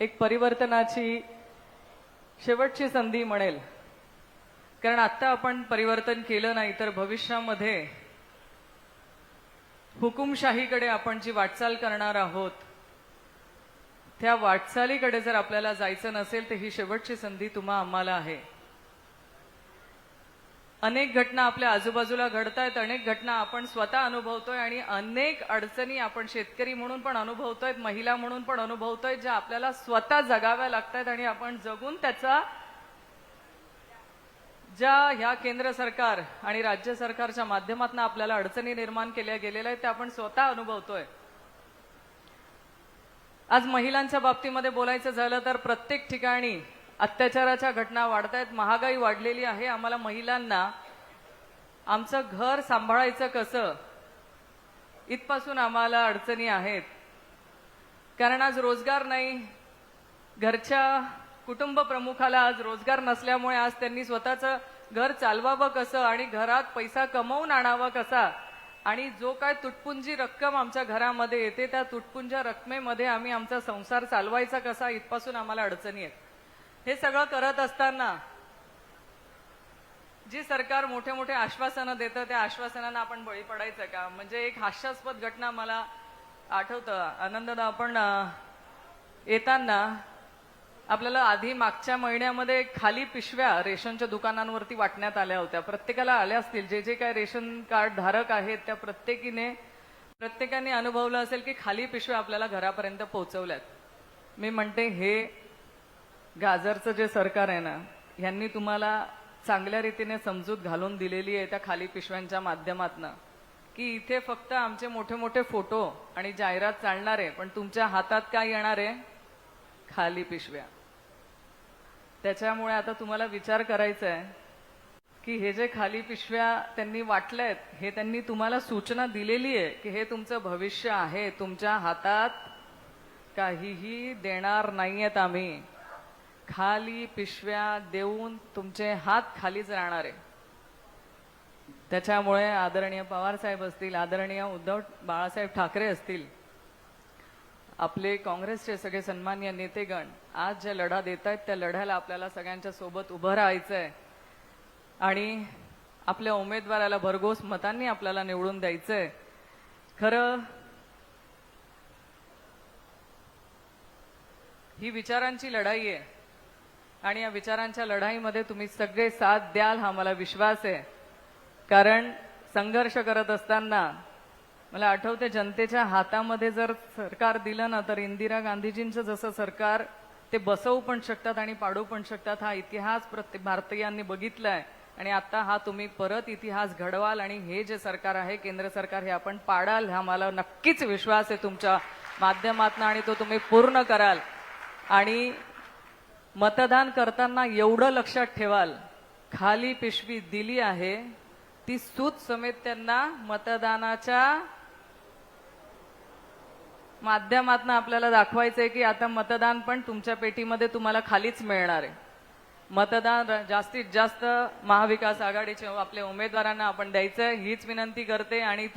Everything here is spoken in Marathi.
एक परिवर्तनाची शेवटची संधी म्हणेल. कारण आता आपण परिवर्तन केलं नाही तर भविष्यामध्ये हुकुमशाहीकडे आपण जी वाटचाल करणार आहोत त्या वाटचालीकडे जर आपल्याला जायचं नसेल तर ही शेवटची संधी तुम्हा आम्हाला आहे. अनेक घटना आपल्या आजूबाजूला घडत आहेत अनेक घटना आपण स्वतः अनुभवतोय आणि अनेक अडचणी आपण शेतकरी म्हणून पण अनुभवतोय महिला म्हणून पण अनुभवतोय ज्या आपल्याला स्वतः जगाव्या लागतात आणि आपण जगून त्याचा ज्या ह्या केंद्र सरकार आणि राज्य सरकारच्या माध्यमातून आपल्याला अडचणी निर्माण केल्या गेलेल्या आहेत त्या आपण स्वतः अनुभवतोय. आज महिलांच्या बाबतीमध्ये बोलायचं झालं तर प्रत्येक ठिकाणी अत्याचाराच्या घटना वाढत आहेत महागाई वाढलेली आहे आम्हाला महिलांना आमचं घर सांभाळायचं कसं? इथपासून आम्हाला अडचणी आहेत. कारण आज रोजगार नाही. घरच्या कुटुंब प्रमुखाला आज रोजगार नसल्यामुळे आज त्यांनी स्वतःचं घर चालवावं कसं आणि घरात पैसा कमवून आणावा कसा? आणि जो काय तुटपुंजी रक्कम आमच्या घरामध्ये येते त्या तुटपुंजा रकमेमध्ये आम्ही आमचा संसार चालवायचा कसा? इथपासून आम्हाला अडचणी आहेत. हे सगळं करत असताना जी सरकार मोठे मोठे आश्वासनं देतं त्या आश्वासनांना आपण बळी पडायचं का? म्हणजे एक हास्यास्पद घटना मला आठवतं. आनंददा आपण येताना आपल्याला आधी मागच्या महिन्यामध्ये खाली पिशव्या रेशनच्या दुकानांवरती वाटण्यात आल्या होत्या. प्रत्येकाला आल्या असतील. जे जे काय रेशन कार्ड धारक आहेत त्या प्रत्येकीने प्रत्येकाने अनुभवलं असेल की खाली पिशव्या आपल्याला घरापर्यंत पोहोचवल्यात. मी म्हणते हे गाजरचं जे सरकार आहे ना यांनी तुम्हाला चांगल्या रीतीने समजूत घालून दिलेली आहे त्या खाली पिशव्यांच्या माध्यमातनं. की इथे फक्त आमचे मोठे मोठे फोटो आणि जाहिरात चालणार आहे पण तुमच्या हातात काय येणार आहे? खाली पिशव्या. त्याच्यामुळे आता तुम्हाला विचार करायचा आहे की हे जे खाली पिशव्या त्यांनी वाटल्यात हे त्यांनी तुम्हाला सूचना दिलेली आहे की हे तुमचं भविष्य आहे तुमच्या हातात काहीही देणार नाहीयेत आम्ही. खाली पिशव्या देऊन तुमचे हात खालीच राहणार आहे. त्याच्यामुळे आदरणीय पवार साहेब असतील आदरणीय उद्धव बाळासाहेब ठाकरे असतील आपले काँग्रेसचे सगळे सन्मान्य नेतेगण आज ज्या लढा देत आहेत त्या लढ्याला आपल्याला सगळ्यांच्या सोबत उभं राहायचं आहे आणि आपल्या उमेदवाराला भरघोस मतांनी आपल्याला निवडून द्यायचंय. खरं ही विचारांची लढाई आहे. आणि या विचारांच्या लढाईमध्ये तुम्ही सगळे साथ द्याल हा मला विश्वास आहे. कारण संघर्ष करत असताना मला आठवते जनतेच्या हातामध्ये जर सरकार दिलं ना तर इंदिरा गांधीजींचं जसं सरकार ते बसवू पण शकतात आणि पाडू पण शकतात हा इतिहास प्रत्येक भारतीयांनी बघितलाय. आणि आता हा तुम्ही परत इतिहास घडवाल आणि हे जे सरकार आहे केंद्र सरकार हे आपण पाडाल हा मला नक्कीच विश्वास आहे तुमच्या माध्यमातून आणि तो तुम्ही पूर्ण कराल. आणि मतदान करताना एवढं लक्षात ठेवाल. खाली पिशवी दिली आहे. ती सूत समेत त्यांना मतदानाच्या माध्यमातून आपल्याला दाखवायचंय की आता मतदान पण तुमच्या पेटीमध्ये तुम्हाला खालीच मिळणार आहे. मतदान जास्तीत जास्त महाविकास आघाडीचे आपल्या उमेदवारांना आपण द्यायचंय हीच विनंती करते आणि